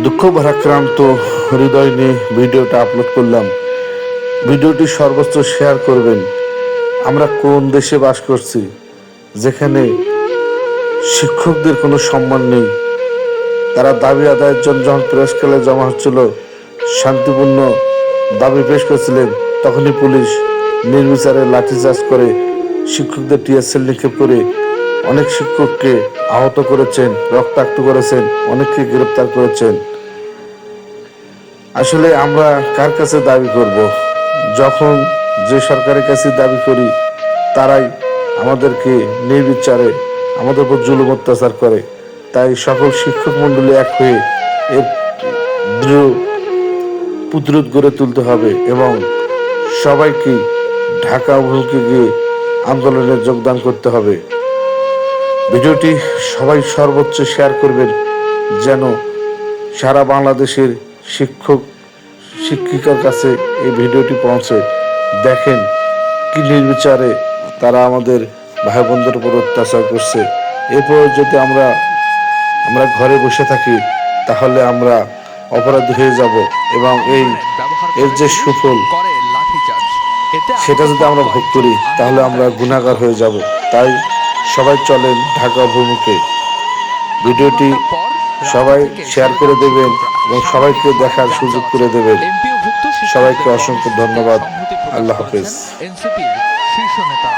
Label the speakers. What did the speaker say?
Speaker 1: দুঃখ ভারাক্রান্ত হৃদয় নিয়ে ভিডিওটা আপলোড করলাম। ভিডিওটি সর্বত্র শেয়ার করবেন। আমরা কোন দেশে বাস করছি, যেখানে শিক্ষকদের কোনো সম্মান নেই। তারা দাবি আদায়ের জন্য যখন প্রেস খেলে জমা হচ্ছিল, শান্তিপূর্ণ দাবি পেশ করেছিলেন, তখনই পুলিশ নির্বিচারে লাঠিচার্জ করে শিক্ষকদের টিএসএল নিক্ষেপ করে অনেক শিক্ষককে আহত করেছেন, রক্তাক্ত করেছেন, অনেককে গ্রেপ্তার করেছেন। আসলে আমরা কার কাছে দাবি করব? যখন যে সরকারের কাছে দাবি করি, তারাই আমাদেরকে নির্বিচারে আমাদের উপর জুলুম অত্যাচার করে। তাই সকল শিক্ষক মণ্ডলী এক হয়ে এর দৃঢ় প্রতিরোধ গড়ে তুলতে হবে এবং সবাইকে ঢাকা অভিমুখে গিয়ে আন্দোলনে যোগদান করতে হবে। ভিডিওটি সবাই সর্বোচ্চ শেয়ার করবেন যেন সারা বাংলাদেশের শিক্ষক শিক্ষিকার কাছে এই ভিডিওটি পৌঁছে। দেখেন কি নির্বিচারে তারা আমাদের ভাই বোনদের উপর অত্যাচার করছে। এরপর যদি আমরা আমরা ঘরে বসে থাকি তাহলে আমরা অপরাধী হয়ে যাব এবং এই এর যে সুফল সেটা যদি আমরা ভোগ করি তাহলে আমরা গুণাগার হয়ে যাব। তাই সবাই চলেন ঢাকা অভিমুখে। ভিডিওটি সবাই শেয়ার করে দেবেন এবং সবাইকে দেখার সুযোগ করে দেবেন।
Speaker 2: সবাইকে অসংখ্য ধন্যবাদ। আল্লাহ হাফেজ। এনসিপি শীর্ষ নেতা।